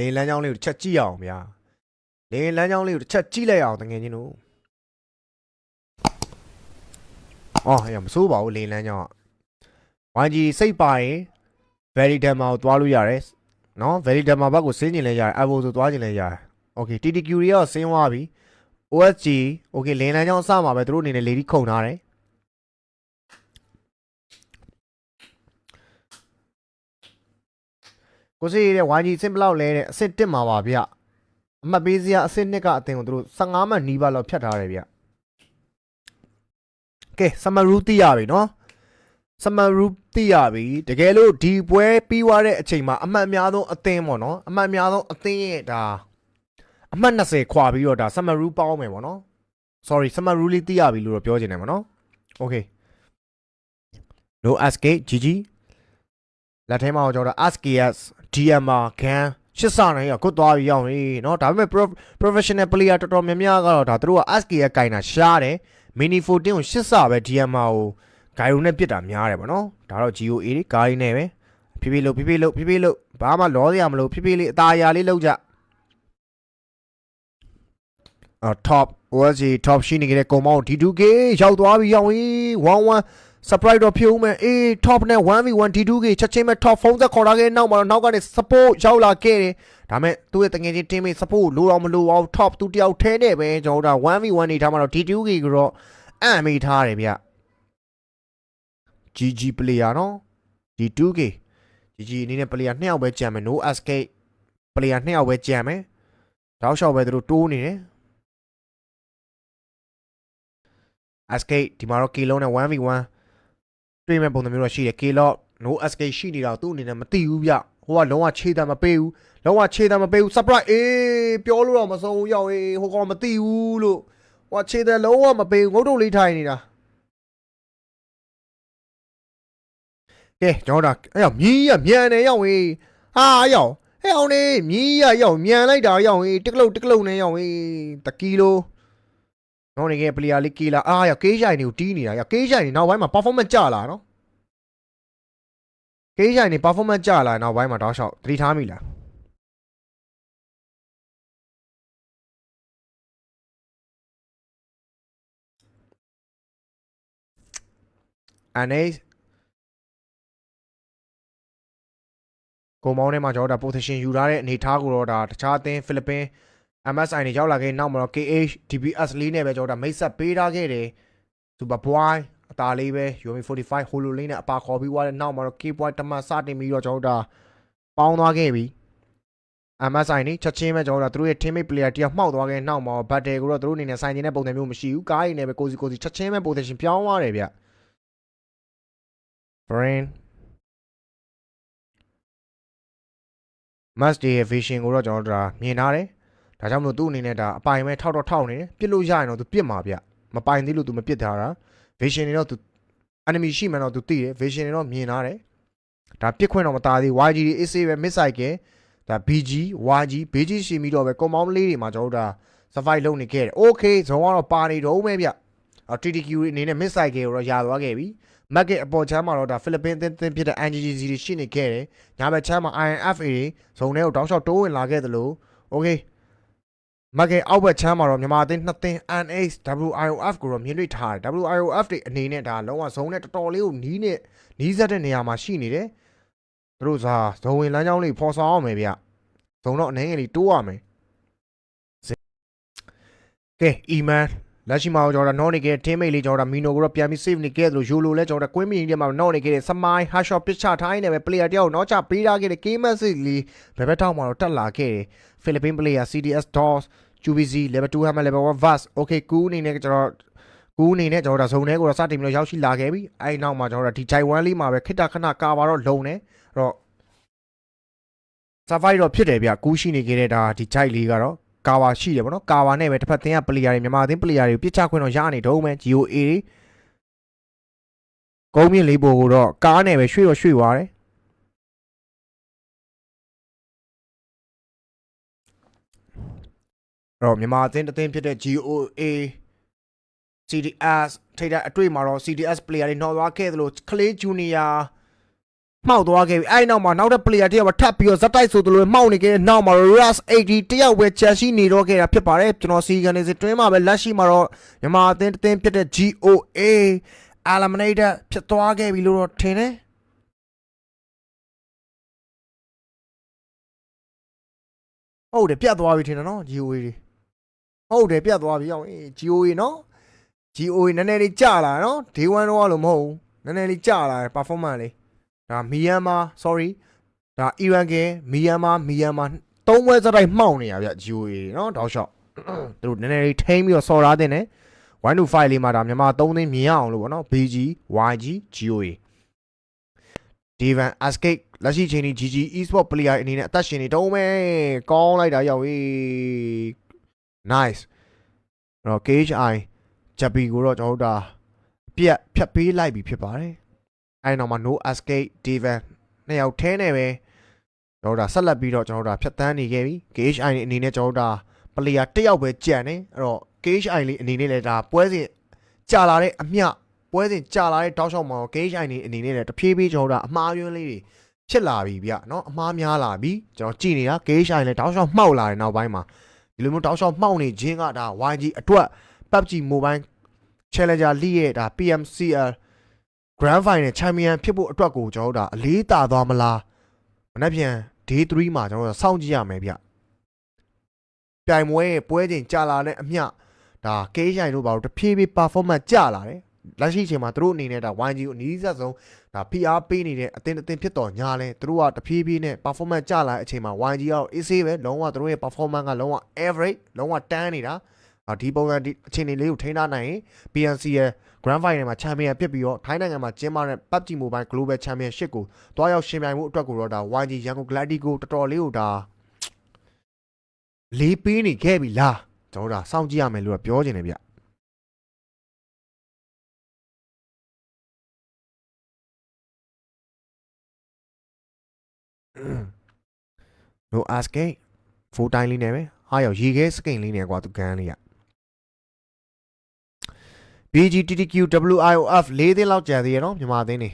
လေလမ်းကြောင်းလေးကိုတစ်ချက်ကြည့်ရအောင်ဗျာလေလမ်းကြောင်းလေးကိုတစ်ချက်ကြည့်လိုက်အောင်တကယ်ချင်းတို့အော်ရမစိုးပါဘူးလေလမ်းကြောင်းက YG စိတ်ပါရင် very demo ကိုသွားလို့ရတယ်နော် very demo ဘက်ကိုဆင်းကျင်လဲရတယ် avo ဆိုသွားကျင်လဲရတယ် okay ttq တွေရောဆင်းသွားပြီ OSG okay လင်းလန်းကြောင်းအစမှာပဲသူတို့အနေနဲ့ lady ခုံထားတယ် ကိုစီရဲ့ YG စင်ဘလောက်လဲတဲ့အစ်စ်တစ်မှာပါဗျအမှတ်ပေးစရာအစ်စ်နှစ်ကအတင်ကိုသူတို့15မှတ်နီးပါးလောက်ဖြတ်ထားတယ်ဗျကဲ summary သိရပြီနော် summary သိရပြီတကယ်လို့ဒီပွဲပြီးသွားတဲ့အချိန်မှာအမှတ်အများဆုံးအသင်းပေါ့နော်အမှတ်အများဆုံးအသင်းရဲ့ဒါအမှတ်20ခွာပြီးတော့ဒါ summary ပေါင်းမယ်ပေါ့နော် sorry summary လေးသိရပြီလို့တော့ပြောချင်တယ်ပေါ့နော် okay no ask gg လက်ထဲမှာကျွန်တော် asks dmr gan ရှစ်စနိုင်ရကွတ်သွားပြီးရောက်ပြီเนาะဒါပေမဲ့ pro- professional player တော်တော်များများကတော့ဒါသူတို့က ask ရဲ့ကင်တာရှားတယ် mini 14ကိုရှစ်စပဲ dmr ကိုဂိုင်ရိုနဲ့ပြစ်တာများတယ်ဗောနော်ဒါတော့ GOA တွေဂိုင်းနဲ့ပဲဖြည်းဖြည်းလို့ဖြည်းဖြည်းလို့ဖြည်းဖြည်းလို့ဘာမှလောစရာမလိုဖြည်းဖြည်းလေးအตาအရာလေးလောက်ကြအော် top OSG top ရှိနေကြတဲ့ကုံမောင်း D2K ရောက်သွားပြီရောက်ပြီ11 surprise တော့ဖြစ်ဦးမယ်အေး top နဲ့ 1v1 D2K ချက်ချင်းပဲ top ဖုန်းသက်ခေါ်လာခဲ့တဲ့နောက်မှာတော့နောက်ကနေ support ရောက်လာခဲ့တယ်ဒါမဲ့သူ့ရဲ့တငယ်ချင်း teammate support လိုတော့မလိုအောင် top သူတယောက်ထဲနဲ့ပဲကျွန်တော်တို့ 1v1 နေထားမှာတော့ D2K ကိုတော့အံ့မိထားတယ်ဗျ GG player နော်ဒီ 2K GG အနေနဲ့ player နှစ်ယောက်ပဲကြံမယ် no escape player နှစ်ယောက်ပဲကြံမယ်တောက်လျှောက်ပဲသူတို့တိုးနေတယ် escape ဒီမှာတော့ K လုံးနဲ့ 1v1 တွေ့မဲ့ပုံစံမျိုးတော့ရှိတယ် K လော့ no escape ရှိနေတာကိုသူ့အနေနဲ့မသိဘူးဗျဟိုကလုံးဝခြေတံမပေးဘူးလုံးဝခြေတံမပေးဘူး surprise အေးပြောလို့တော့မဆုံးဘူးရောက်အေးဟိုကောင်မသိဘူးလို့ဟိုကခြေတံလုံးဝမပေးဘူးငုတ်တုတ်လေးထိုင်နေတာကဲကျွန်တော်တို့အဲ့ရောက်မြီးရမြန်နေရောက်ဝေးဟာရောက်ဟဲ့အောင်နေမြီးရရောက်မြန်လိုက်တာရောက်ဝေးတက်ကလုတ်တက်ကလုတ်နေရောက်ဝေးတကီလိုနော်နေကပလီယာလေးကီလာအာရောက်ကေးရှိုင်နေကိုတီးနေတာရောက်ကေးရှိုင်နေနောက်ပိုင်းမှာ performance ကျလာနော် ကေးရှိုင်နေ performance ကျလာနောက်ပိုင်းမှာတောက်လျှောက်သတိထားမိလားအနေကိုမောင်းထဲမှာကျွန်တော်တို့ဒါ position ယူထားတဲ့အနေအထားကိုတော့ဒါတခြားအသင်းဖိလစ်ပင်း MSI တွေရောက်လာခဲ့နောက်မှာတော့ KH DPS လေးနဲ့ပဲကျွန်တော်တို့ဒါမိတ်ဆက်ပေးထားခဲ့တယ် Super Boy အသားလေးပဲ Yomi 45 Holo လေးနဲ့အပါခေါ်ပြီးသွားတဲ့နောက်မှာတော့ K Boy တမန်စတင်ပြီးတော့ကျွန်တော်တို့ဒါပေါင်းသွားခဲ့ပြီ MSI နေချက်ချင်းပဲကျွန်တော်တို့ဒါသူတို့ရဲ့ teammate player တယောက်မှောက်သွားခဲ့နောက်မှာ battle ကိုတော့သူတို့အနေနဲ့ဆိုင်နေတဲ့ပုံစံမျိုးမရှိဘူးကားရည်နဲ့ပဲကိုစီကိုစီချက်ချင်းပဲ position ပြောင်းသွားတယ်ဗျ Brain Must Day ရဲ့ vision ကိုတော့ကျွန်တော်တို့ဒါမြင်ထားတယ်။ဒါကြောင့်မလို့သူ့အနေနဲ့ဒါအပိုင်ပဲထောက်တော့ထောက်နေတယ်။ပြစ်လို့ရရင်တော့သူပြစ်မှာဗျ။မပိုင်သေးလို့သူမပြစ်ထားတာ။ vision တွေတော့သူ enemy ရှိမှတော့သူသိတယ်။ vision တွေတော့မြင်ထားတယ်။ဒါပြစ်ခွင့်တော့မသားသေး YG တွေ AC ပဲ mid cycle ဒါ BG YG BG ရှိပြီးတော့ပဲကွန်မောင်းလေးတွေမှာကျွန်တော်တို့ဒါ survive လုပ်နေခဲ့တယ်။ Okay ဇုံကတော့ပါနေတော့မယ်ဗျ။အော် TTQ တွေအနေနဲ့ mid cycle ကိုတော့ယာသွားခဲ့ပြီ။ market အပေါ်ချမ်းမှာတော့ဒါဖိလစ်ပင်းအသင်းအသင်းဖြစ်တဲ့ NGGC တွေရှိနေခဲ့တယ်။ညာဘက်ချမ်းမှာ INFA တွေဇုံထဲကိုတောက်လျှောက်တိုးဝင်လာခဲ့သလို okay မကဲအောက်ဘက်ချမ်းမှာတော့မြန်မာအသင်းနှစ်သင်း NH WIOF ကိုတော့မြင်တွေ့ထားတယ် WIOF တွေအနေနဲ့ဒါလုံးဝဇုံနဲ့တော်တော်လေးကိုနီးနဲ့နီးစပ်တဲ့နေရာမှာရှိနေတယ်သူတို့သာဇုံဝင်လမ်းကြောင်းလေးဖော်ဆောင်အောင်မယ်ဗျဇုံတော့အနေငယ်လေးတိုးရမယ်ကဲ Eman လက်ရှိမှာကျွန်တော်တို့ non နေခဲ့ teammate လေးကျွန်တော်တို့ Mino ကိုတော့ပြန်ပြီး save နေခဲ့သလို Yolo လည်းကျွန်တော်တို့ Queen Mini ထဲမှာ non နေခဲ့တဲ့ Smile Hashot ပစ်ချထားနေပဲ player တယောက်တော့ချပေးထားခဲ့တဲ့ Game Message လေးဘယ်ဘက်ထောက်မှာတော့တက်လာခဲ့တယ် Philippine player CDS DOS QBC level 2 hammer level 1 vast okay ကူအနေနဲ့ကျွန်တော်ကူအနေနဲ့ကျွန်တော်တို့ဇုံထဲကိုတော့စတင်ပြီးတော့ရောက်ရှိလာခဲ့ပြီအဲဒီနောက်မှာကျွန်တော်တို့ဒီ Chai 1လေးမှာပဲခိတ္တခဏကာပါတော့လုံနေအဲ့တော့ survive တော့ဖြစ်တယ်ဗျကူးရှိနေခဲ့တဲ့ဒါဒီ Chai လေးကတော့ကာဝါရှိတယ်ဗောနော်ကာဝါနဲ့ပဲတစ်ဖက်သင်းက player တွေမြန်မာသင်း player တွေကိုပြစ်ချခွင့်တော့ရနေတော့မယ် GOA တွေကုန်းမြင့်လေးပို့ကိုတော့ကားနဲ့ပဲရွှေ့တော့ရွှေ့သွားတယ် တော့မြန်မာအသင်းတစ်သင်းဖြစ်တဲ့ GOA CDS ထိတဲ့အတွဲမှာတော့ CDS player တွေနှော်သွားခဲ့သလို Clay Junior မှောက်သွားခဲ့ပြီအဲ့နောက်မှာနောက်တဲ့ player တယောက်ကထပ်ပြီးတော့ဇက်တိုက်ဆိုသလိုမှောက်နေခဲ့တဲ့နောက်မှာ Ras 80တယောက်ပဲချက်ရှိနေတော့ခဲ့တာဖြစ်ပါတယ်ကျွန်တော်စီကန်နေစတွင်းမှာပဲလက်ရှိမှာတော့မြန်မာအသင်းတစ်သင်းဖြစ်တဲ့ GOA eliminated ဖြစ်သွားခဲ့ပြီလို့တော့ထင်တယ်ဟုတ်တယ်ပြတ်သွားပြီထင်တယ်နော် GOA တွေ ဟုတ်တယ်ပြတ်သွားပြီအောင်အေး GOE နော် GOE နည်းနည်းလေးကျလာနော် day 1တော့လို့မဟုတ်ဘူးနည်းနည်းလေးကျလာတယ် performance လေးဒါမီယန်မာ sorry ဒါအီရန်ကမီယန်မာမီယန်မာသုံးပွဲစတိုက်မှောင်နေရဗျ GOE နော်တောက်လျှောက်သူတို့နည်းနည်းလေးထိမ့်ပြီးတော့စော်ရားတင်တယ်1 to 5လေးမှာဒါမြန်မာ3သိန်းမြင်ရအောင်လို့ပေါ့နော် BG YG GOE Devan Escape လက်ရှိချိန်ထိ GG eSport player အနေနဲ့အသက်ရှင်နေတုံးပဲကောင်းလိုက်တာရောက်ပြီ nice အဲ့တော့ KHI ဂျပီကိုတော့ကျွန်တော်တို့ဒါပြက်ဖြတ်ပေးလိုက်ပြီဖြစ်ပါတယ် အဲ့နောက်မှာ no escape Devan နှစ်ယောက်ထဲနဲ့ပဲကျွန်တော်တို့ဒါဆက်လက်ပြီးတော့ကျွန်တော်တို့ဒါဖြတ်တန်းနေခဲ့ပြီ KHI အနေနဲ့ကျွန်တော်တို့ဒါ player တစ်ယောက်ပဲကြံတယ်အဲ့တော့ KHI လေးအနေနဲ့လည်းဒါပွဲစဉ်ကြာလာတဲ့အမျှပွဲစဉ်ကြာလာတဲ့တောက်လျှောက်မှာ KHI နေအနေနဲ့လည်းတဖြည်းဖြည်းကျွန်တော်တို့ဒါအမှားယွင်းလေးတွေဖြစ်လာပြီဗျเนาะအမှားများလာပြီကျွန်တော်ကြည့်နေတာ KHI လည်းတောက်လျှောက်မှောက်လာတဲ့နောက်ပိုင်းမှာ ဒီလိုမျိုးတောက်လျှောက်မှောက်နေခြင်းကဒါ YG အတွက် PUBG Mobile Challenger League ရဲ့ဒါ PMCL Grand Final Champion ဖြစ်ဖို့အတွက်ကိုကျွန်တော်တို့ဒါအလေးတာသွားမလားမနေ့ပြန် Day 3မှာကျွန်တော်တို့စောင့်ကြည့်ရမယ်ဗျပြိုင်ပွဲရဲ့ပွဲချိန်ကြာလာတဲ့အမျှဒါကေးဆိုင်တို့ဘာလို့တဖြည်းဖြည်း performance ကျလာတယ် လက်ရှိအချိန်မှာသူတို့အနေနဲ့ဒါ YG ကိုအနည်းဆက်ဆုံးဒါ PR ပေးနေတဲ့အတင်းအတင်းဖြစ်တော်ညာလဲသူတို့ကတဖြည်းဖြည်းနဲ့ performance ကျလာတဲ့အချိန်မှာ YG ကတော့ AC ပဲလုံးဝသူတို့ရဲ့ performance ကလုံးဝ average လုံးဝတန်းနေတာအာဒီပုံစံဒီအခြေအနေလေးကိုထိန်းထားနိုင်ရင် PNC ရဲ့ Grand Final မှာ Champion ဖြစ်ပြီးတော့ထိုင်းနိုင်ငံမှာကျင်းပတဲ့ PUBG Mobile Global Championship ကိုတွားရောက်ရှင်ပြိုင်မှုအတွက်ကိုတော့ဒါ YG ရန်ကုန် Galactico တော်တော်လေးကိုဒါလေးပေးနေခဲ့ပြီလားကျွန်တော်တို့ဒါစောင့်ကြည့်ရမယ်လို့တော့ပြောချင်တယ်ဗျ no ask it full time လေးနဲ့ပဲဟာရောက်ရေခဲစကိန်လေးနဲ့ကွာသူကန်လေးရ BGTTQ WIOF ၄သိန်းလောက်ကြာသေးရနော်မြန်မာသိန်းနေ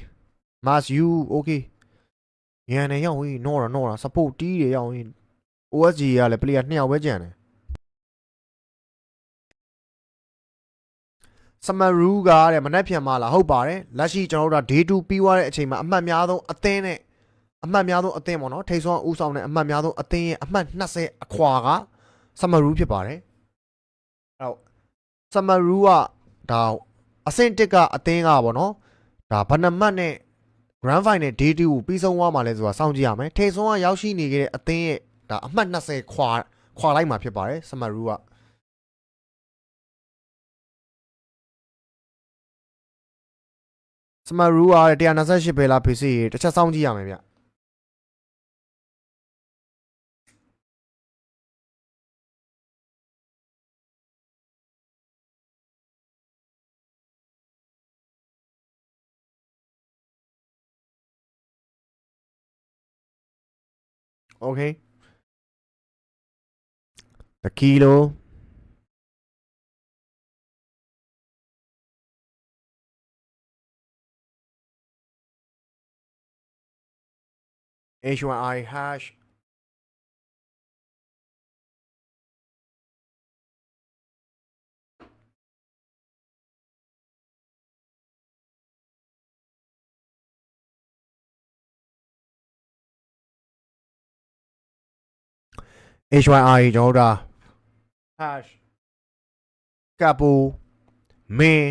Mas U okay ရန်နေရောက်ဝေးနော်ရနော်ရ support တီးရရောက်ဝေး OSG ကလည်း player နှစ်ယောက်ပဲကြံတယ်စမရူးကတဲ့မနှက်ဖြန်မလားဟုတ်ပါတယ်လက်ရှိကျွန်တော်တို့က day 2ပြီးသွားတဲ့အချိန်မှာအမှတ်များဆုံးအသင်းနဲ့ အမှတ်များဆုံးအသင်းပေါ့နော်ထိတ်ဆုံးဦးဆောင်တဲ့အမှတ်များဆုံးအသင်းရဲ့အမှတ်20အခွာကစမရူးဖြစ်ပါတယ်အဲ့တော့စမရူးကဒါအဆင့်1ကအသင်းကပေါ့နော်ဒါဘဏ္ဍမတ်နဲ့ grand final day 2ကိုပြီးဆုံးသွားမှလဲဆိုတာစောင့်ကြည့်ရမယ်ထိတ်ဆုံးကရောက်ရှိနေခဲ့တဲ့အသင်းရဲ့ဒါအမှတ်20ခွာခွာလိုက်မှာဖြစ်ပါတယ်စမရူးကစမရူးအား128ပဲလားဖေးစီတစ်ချက်စောင့်ကြည့်ရမယ်ဗျ Ok. Tranquilo. I hash H1I ကျွန်တော်တို့ဒါ hash ကပူမင်း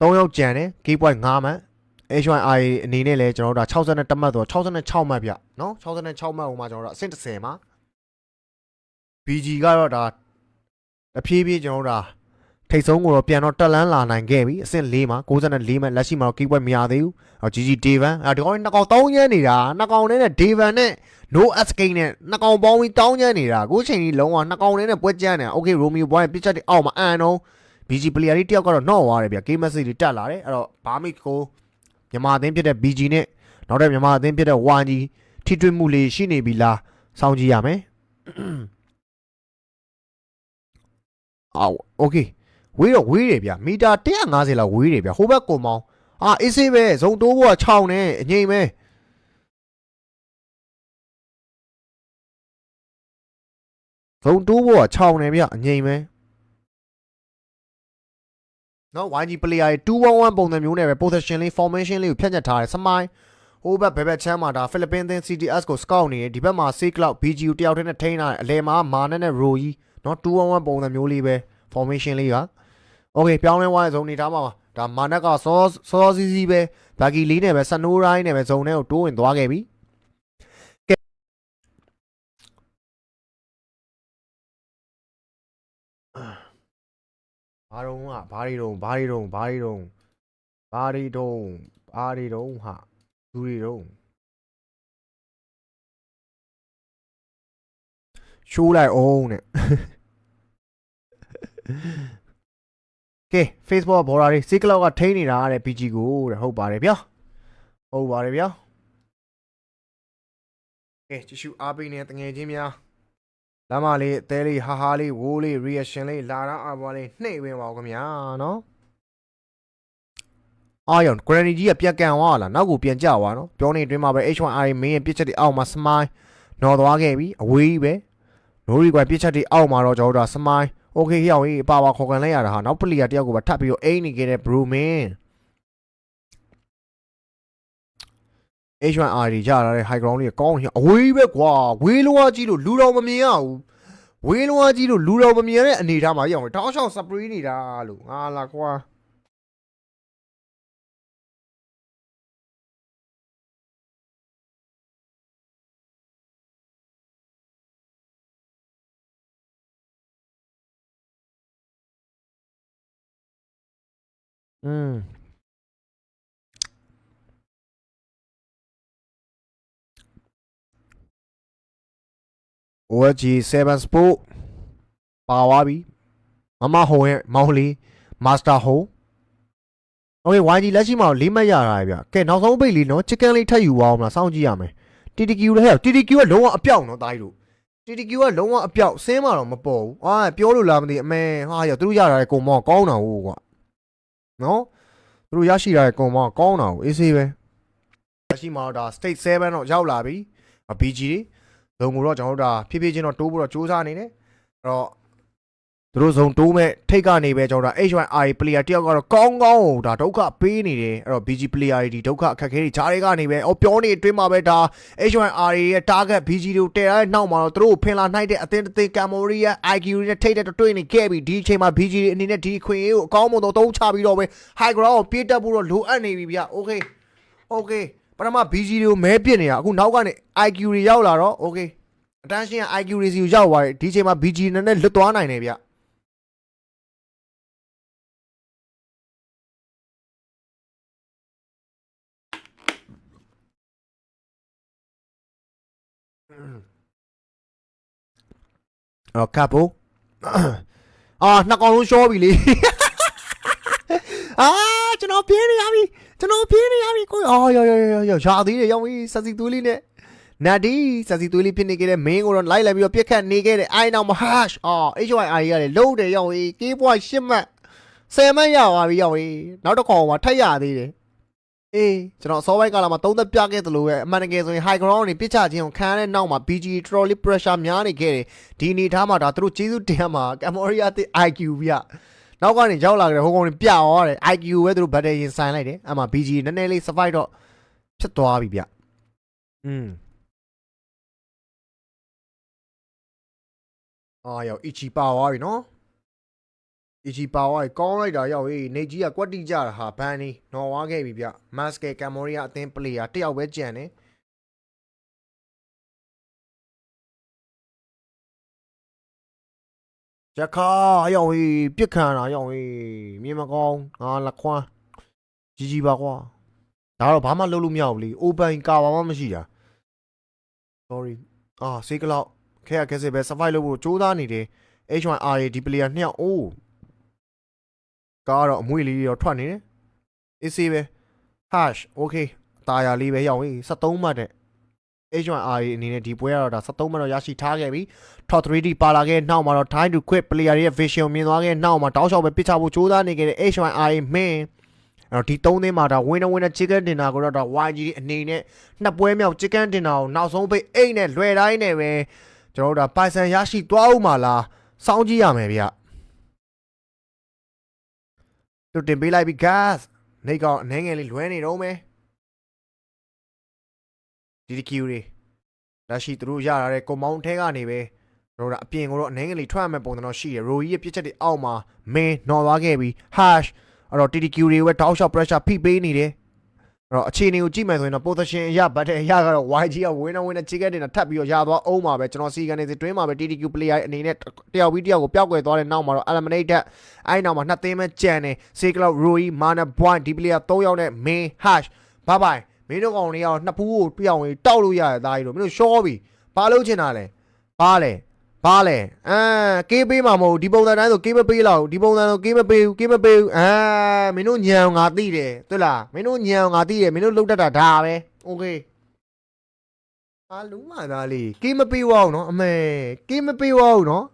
၃ယောက်ကြံတယ် key point 5မှတ် H1I အနေနဲ့လည်းကျွန်တော်တို့ဒါ62မှတ်ဆိုတော့66မှတ်ဗျနော်66မှတ်ဟိုမှာကျွန်တော်တို့အဆင့်30မှာ BG ကတော့ဒါတဖြည်းဖြည်းကျွန်တော်တို့ဒါ ထိတ်ဆုံးကိုတော့ပြန်တော့တက်လန်းလာနိုင်ခဲ့ပြီအဆင့်၄မှာ64မှလက်ရှိမှာတော့ keyword မရသေးဘူးအော် GG Devan အဲဒီကောင်နှစ်ကောင်တောင်းရမ်းနေတာနှစ်ကောင်နဲ့ Devan နဲ့ no escape နဲ့နှစ်ကောင်ပေါင်းပြီးတောင်းရမ်းနေတာအခုချိန်ကြီးလုံးဝနှစ်ကောင်နဲ့ပွဲကြမ်းနေတာ okay Romeo boy ပြစ်ချက်တွေအောက်မှာအန်အောင် BG player တွေတယောက်ကတော့ knock သွားတယ်ဗျ game message တွေတက်လာတယ်အဲ့တော့ဘာမိကိုမြန်မာအသင်းဖြစ်တဲ့ BG နဲ့နောက်တဲ့မြန်မာအသင်းဖြစ်တဲ့ WG ထိတွေ့မှုလေးရှိနေပြီလားစောင့်ကြည့်ရမယ်အော် okay ဝေးတော့ဝေးတယ်ဗျမီတာ150လောက်ဝေးတယ်ဗျဟိုဘက်ကိုမောင်းအာအေးဆေးပဲဇုံတိုးဘောကခြောင်နေအငိမ့်ပဲဇုံတိုးဘောကခြောင်နေဗျအငိမ့်ပဲနော် YG player 211ပုံစံမျိုးနဲ့ပဲ position လေး formation လေးကိုဖြန့်ကျက်ထားတယ်စမိုင်းဟိုဘက်ဘယ်ဘက်ချမ်းမှာဒါဖိလစ်ပင်းသင်း CDS ကို scout နေတယ်ဒီဘက်မှာ C cloud BGU တယောက်တည်းနဲ့ထိန်းထားတယ်အလဲမှာမာနဲ့နဲ့ row ကြီးနော်211ပုံစံမျိုးလေးပဲ formation လေးက Okay ပြောင်းလဲသွားတဲ့ဇုံနေထားမှာပါဒါမာနက်ကစောစောစီးစီးပဲဘာကီလေးနဲ့ပဲစနိုးရိုင်းနဲ့ပဲဇုံထဲကိုတိုးဝင်သွားခဲ့ပြီကဲဘာတော့ဟာဘာတွေတော့ဘာတွေတော့ဘာတွေတော့ဘာတွေတော့ဘာတွေတော့ဟာလူတွေတော့ရှိုးလိုက်အောင်နဲ့ ကဲ Facebook ဘော်ဒါတွေစီကလောက်ကထိန်းနေတာတဲ့ PG ကိုတဲ့ဟုတ်ပါတယ်ဗျာဟုတ်ပါတယ်ဗျာကဲကြည့်ရှုအားပေးနေတဲ့တငယ်ချင်းများလမ်းမလေးအသေးလေးဟာဟာလေးဝိုးလေး reaction လေးလာတော့အပေါ်လေးနှိမ့်ဝင်ပါဦးခင်ဗျာနော်အာယွန် granny ကြီးကပြန်ကန်သွားလားနောက်ကိုပြန်ကြသွားနော်ပြောနေအတွင်းမှာပဲ H1R မင်းရဲ့ပြစ်ချက်တွေအောက်မှာ smile နော်သွားခဲ့ပြီအဝေးကြီးပဲ no require ပြစ်ချက်တွေအောက်မှာတော့ကျွန်တော်တို့က smile โอเคဟျောက်ရေးပါပါခေါ်ကန်လိုက်ရတာဟာနောက်ပလီယာတယောက်ကိုပါထပ်ပြီးတော့အိမ်နေခဲ့တဲ့ Brumin H1R ကြီးကြလာတဲ့ high ground လေးကကောင်းနေအဝေးပဲကွာဝေးလွားကြီးလို့လူတော်မမြင်ရဘူးဝေးလွားကြီးလို့လူတော်မမြင်ရတဲ့အနေထားမှာရောက်တောင်းချောင်းစပရီးနေတာလို့ငါလာကွာ อืม OG 7 Sport ပါသွားပြီမမဟုံရဲ့မောင်လေး Master ဟုံ Okay YG လက်ရှိမှာလေးမှတ်ရတာဗျကဲနောက်ဆုံးပိတ်လေးနော် chicken လေးထပ်ယူပါအောင်မလားစောင့်ကြည့်ရမယ် TTQ လည်းဟဲ့ TTQ ကလုံးဝအပြောက်နော်တားကြီးတို့ TTQ ကလုံးဝအပြောက်ဆင်းမတော့မပေါ်ဘူးအာပြောလို့လားမသိအမေဟာရသူတို့ရတာလေကုံမောကောင်းတာဟုတ်ကွာ နော်သူတို့ရရှိတာလေကုံမောကောင်းတာဟုတ်အေးဆေးပဲလက်ရှိမှာတော့ဒါ state 7တော့ရောက်လာပြီ BG တွေဇုံကိုတော့ကျွန်တော်တို့ဒါဖြည်းဖြည်းချင်းတော့တိုးဖို့တော့စူးစမ်းနေတယ်အဲ့တော့ သူတို့ဇုံတိုးမဲ့ထိတ်ကနေပဲကျွန်တော်တို့ H1R player တယောက်ကတော့ကောင်းကောင်းဟိုဒါဒုက္ခပေးနေတယ်အဲ့တော့ BG player တွေဒီဒုက္ခအခက်အခဲတွေဂျားတွေကနေပဲအော်ပြောနေအတွင်းမှာပဲဒါ H1R ရဲ့ target BG တွေကိုတည်ရတဲ့နောက်မှာတော့သူတို့ကိုဖင်လာနိုင်တဲ့အသင်းတစ်သင်းကမ်မိုရီးယား IQ တွေနဲ့ထိတ်တဲ့တွေ့နေခဲ့ပြီဒီအချိန်မှာ BG တွေအနေနဲ့ဒီခွင့်ရေးကိုအကောင်းမွန်တော့တုံးချပြီးတော့ပဲ high ground ကိုပြေးတက်ဖို့တော့လိုအပ်နေပြီဗျ okay okay ပထမ BG တွေကိုမဲပစ်နေတာအခုနောက်ကနေ IQ တွေရောက်လာတော့ okay အတန်းရှင်းက IQ တွေစီကိုရောက်သွားတယ်ဒီအချိန်မှာ BG နဲ့နဲ့လွတ်သွားနိုင်တယ်ဗျ အော်ကပ်ပိုအာနှစ်ကောင်လုံးရှော့ပြီလေအာကျွန်တော်ပြေးနေရပြီကျွန်တော်ပြေးနေရပြီကိုအော်ရော်ရော်ရော်ရော်ရှာသေးတယ်ရောက်ပြီစစီသွေးလေးနဲ့နာဒီစစီသွေးလေးဖြစ်နေခဲ့တဲ့မင်းကိုတော့လိုက်လိုက်ပြီးတော့ပြက်ခတ်နေခဲ့တဲ့အိုင်နောက်မဟတ်အော် HYI ကလည်းလုံးတယ်ရောက်ရေးကေးဘွားရှစ်မှတ်ဆယ်မှတ်ရပါပြီရောက်ရေးနောက်တစ်ခေါက်မှာထက်ရသေးတယ် အေးကျွန်တော်အစောပိုင်းကလာမှာသုံးသက်ပြခဲ့သလိုပဲအမှန်တကယ်ဆိုရင် high ground နေပြစ်ချခြင်းကိုခံရတဲ့နောက်မှာ BG trolley pressure များနေခဲ့တယ်ဒီအနေထားမှာဒါသူတို့ကျေးဇူးတင်မှာ Cambodia တဲ့ IQ ဗျနောက်ကနေရောက်လာကြတဲ့ဟိုကောင်တွေပြသွားတယ် IQ ပဲသူတို့ battle ရင်ဆိုင်လိုက်တယ်အမှ BG နည်းနည်းလေး survive တော့ဖြစ်သွားပြီဗျอืมအာရောက်အီချီပါသွားပြီနော် အီချီပါသွားပြီကောင်းလိုက်တာရောက်ဟေးနေကြီးကကွက်တိကြတာဟာဘန်နီနော်ဝါခဲ့ပြီဗျမတ်စကယ်ကမ်မိုရီးယားအသင်းပလေယာတယောက်ပဲကြံတယ်ရခါရောက်ဟေးပြစ်ခံတာရောက်ဟေးမြင်မကောင်းငါလက်ခွမ်းကြီးကြီးပါကွာဒါတော့ဘာမှလုပ်လို့မရဘူးလေ open ကာဘာမှမရှိတာ sorry အာစေးကလောက်ခဲရခဲစစ်ပဲ survive လုပ်ဖို့ကြိုးစားနေတယ် H1R ဒီ player နှစ်ယောက်အိုး ကားတော့အမွေလေးတွေတော့ထွက်နေတယ် AC ပဲ hash okay အตาရလေးပဲရောက်ပြီ73မှတ်တဲ့ H1R အနေနဲ့ဒီပွဲကတော့ဒါ73မှတ်တော့ရရှိထားခဲ့ပြီ top 3D ပါလာခဲ့နောက်မှာတော့ time to quit player ရဲ့ vision မြင်သွားခဲ့နောက်မှာတောင်းလျှောက်ပဲပစ်ချဖို့ကြိုးစားနေခဲ့တဲ့ H1R မင်းအဲ့တော့ဒီ၃သင်းမှာဒါ winner winner chicken dinner ကိုတော့ဒါ YG အနေနဲ့နှစ်ပွဲမြောက် chicken dinner ကိုနောက်ဆုံးပိတ်အိတ်နဲ့လွယ်တိုင်းနဲ့ပဲကျွန်ကျွန်တော်တို့ဒါပိုင်ဆန်ရရှိသွားဦးမှာလားစောင်းကြည့်ရမယ်ဗျ သူတင်ပေးလိုက်ပြီ gas နေကောင်အနေငယ်လေးလွဲနေတော့မယ် DDQ တွေလက်ရှိသူတို့ရလာတဲ့ကွန်မောင်းထဲကနေပဲကျွန်တော်တို့အပြင်ကိုတော့အနေငယ်လေးထွက်ရမယ့်ပုံစံတော့ရှိတယ်ရိုကြီးရဲ့ပြစ်ချက်တွေအောက်မှာမင်းနော်သွားခဲ့ပြီ hash အဲ့တော့ TDQ တွေပဲတောက်လျှောက် pressure ဖိပေးနေတယ် အဲ့တော့အခြေအနေကိုကြည့်မယ်ဆိုရင်တော့ position အရဘတ်တဲ့အရကတော့ YG က winner winner chicken တွေနဲ့ထပ်ပြီးတော့ရသွားအောင်ပါပဲကျွန်တော်စီကန်နေစီတွင်းမှာပဲ TDQ player အနေနဲ့တယောက်ပြီးတယောက်ကိုပျောက်ကွယ်သွားတဲ့နောက်မှာတော့ eliminate တဲ့အဲ့နောက်မှာနှစ်သင်းပဲကြံတယ် C Cloud Rui Mana Point ဒီ player 3ယောက်နဲ့ main hash bye bye မင်းတို့ကောင်တွေကတော့နှစ်ဖူးကိုပြောင်းရင်တောက်လို့ရတဲ့သားကြီးတို့မင်းတို့ရှော့ပြီဘာလို့ချင်တာလဲဘာလဲ ဘာလဲအာကေးပေးမှာမဟုတ်ဘူးဒီပုံစံတိုင်းဆိုကေးမပေးလောက်ဘူးဒီပုံစံဆိုကေးမပေးဘူးကေးမပေးဘူးအာမင်းတို့ညံအောင်ငါသိတယ်တွေ့လားမင်းတို့ညံအောင်ငါသိတယ်မင်းတို့လုတ်တတ်တာဒါပဲโอเคအာလူမသားလေးကေးမပေးဝအောင်နော်အမေကေးမပေးဝအောင်နော်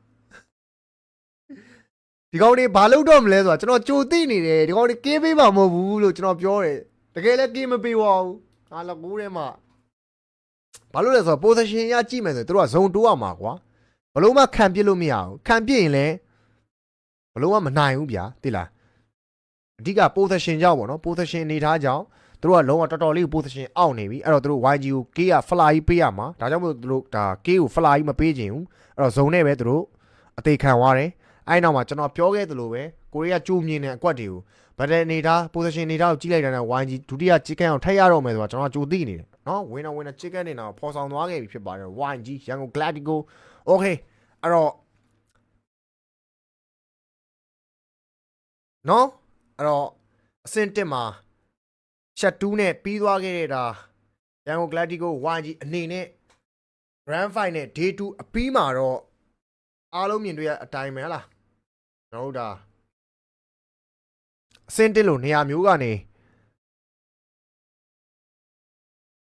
ဒီကောင်တွေဘာလုပ်တော့မလဲဆိုတာကျွန်တော်ကြိုသိနေတယ်ဒီကောင်တွေကေးပေးမှာမဟုတ်ဘူးလို့ကျွန်တော်ပြောတယ်တကယ်လည်းကေးမပေးဝအောင်အာလကူထဲမှာဘာလို့လဲဆိုတော့ position ရကြည့်မယ်ဆိုရင်တို့ကဇုံတိုးရမှာကွာ ဘလို့မှခံပြစ်လို့မရဘူးခံပြစ်ရင်လည်းဘလို့မှမနိုင်ဘူးဗျာသိလားအဓိက position ကြောင့်ပေါ့နော် position အနေထားကြောင့်သူတို့ကလုံးဝတော်တော်လေး position အောက်နေပြီအဲ့တော့သူတို့ YG ကို K က fly ပေးရမှာဒါကြောင့်မို့သူတို့ဒါ K ကို fly မပေးခြင်းဘူးအဲ့တော့ဇုံနဲ့ပဲသူတို့အသေးခံသွားတယ်အဲ့နောက်မှာကျွန်တော်ပြောခဲ့သလိုပဲကိုရီးယားကြိုးမြင်တဲ့အကွက်တွေကိုဗတ်တဲ့အနေထား position အနေထားကိုကြည့်လိုက်တာနဲ့ YG ဒုတိယ chicken အောင်ထပ်ရတော့မယ်ဆိုတာကျွန်တော်ကြိုသိနေတယ်နော် winner winner chicken နေတော့ပေါ်ဆောင်သွားခဲ့ပြီဖြစ်ပါတယ် YG ရန်ကုန် Gladigo okay အဲ့တော့နော်အဲ့တော့အဆင့်1မှာရှက်2နဲ့ပြီးသွားခဲ့တဲ့ဒါရန်ကုန် Gladigo YG အနေနဲ့ Grand Final Day 2အပြီးမှာတော့အားလုံးမြင်တွေ့ရအတိုင်းပဲဟလားကျွန်တော်တို့ဒါအဆင့်1လို့နေရာမျိုးကနေ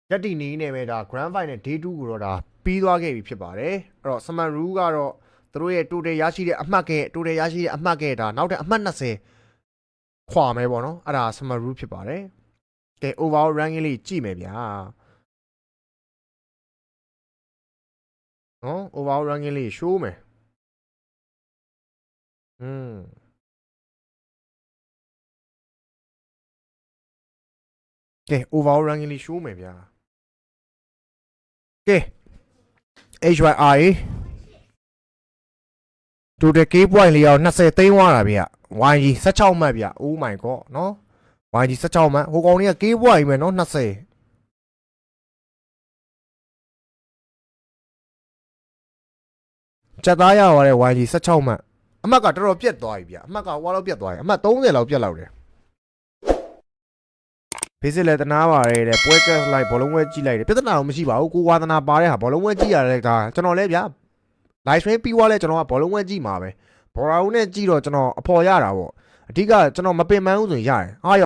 ရက်တီနီးနေမဲ့ဒါ Grand Final Day 2ကိုတော့ဒါ ပြီးသွားခဲ့ပြီဖြစ်ပါတယ်အဲ့တော့ Summer Rule ကတော့သူတို့ရဲ့ total ရရှိတဲ့အမှတ်ကဲ total ရရှိတဲ့အမှတ်ကဲဒါနောက်တဲ့အမှတ်20ခွာမယ်ပေါ့နော်အဲ့ဒါ Summer Rule ဖြစ်ပါတယ်ကဲ overall ranking လေးကြည့်မယ်ဗျာနော် overall ranking လေး show မယ်อืมကဲ overall ranking လေး show မယ်ဗျာကဲ HYI total K point လေးအောင်20သိန်းသွားတာဗျ YG 16မှတ်ဗျ Oh my god နော် YG 16မှတ်ဟိုကောင်လေးက K point ပဲနော်20ကြက်သားရသွားတဲ့ YG 16မှတ်အမှတ်ကတော်တော်ပြတ်သွားပြီဗျအမှတ်ကဟွာလောက်ပြတ်သွားပြီအမှတ်30လောက်ပြတ်လောက်တယ် ဖေးစစ်လည်းတနာပါတယ်တဲ့ပွဲကတ်လိုက်ဘောလုံးဝဲကြည့်လိုက်တယ်ပြဿနာတော့မရှိပါဘူးကိုဝါသနာပါတဲ့ဟာဘောလုံးဝဲကြည့်ရတယ်ဒါကျွန်တော်လည်းဗျ live stream ပြီးသွားလဲကျွန်တော်ကဘောလုံးဝဲကြည့်မှာပဲဘော်ရာဦးနဲ့ကြည့်တော့ကျွန်တော်အဖော်ရတာပေါ့အဓိကကျွန်တော်မပင်ပန်းဘူးဆိုရင်ရတယ်အားရ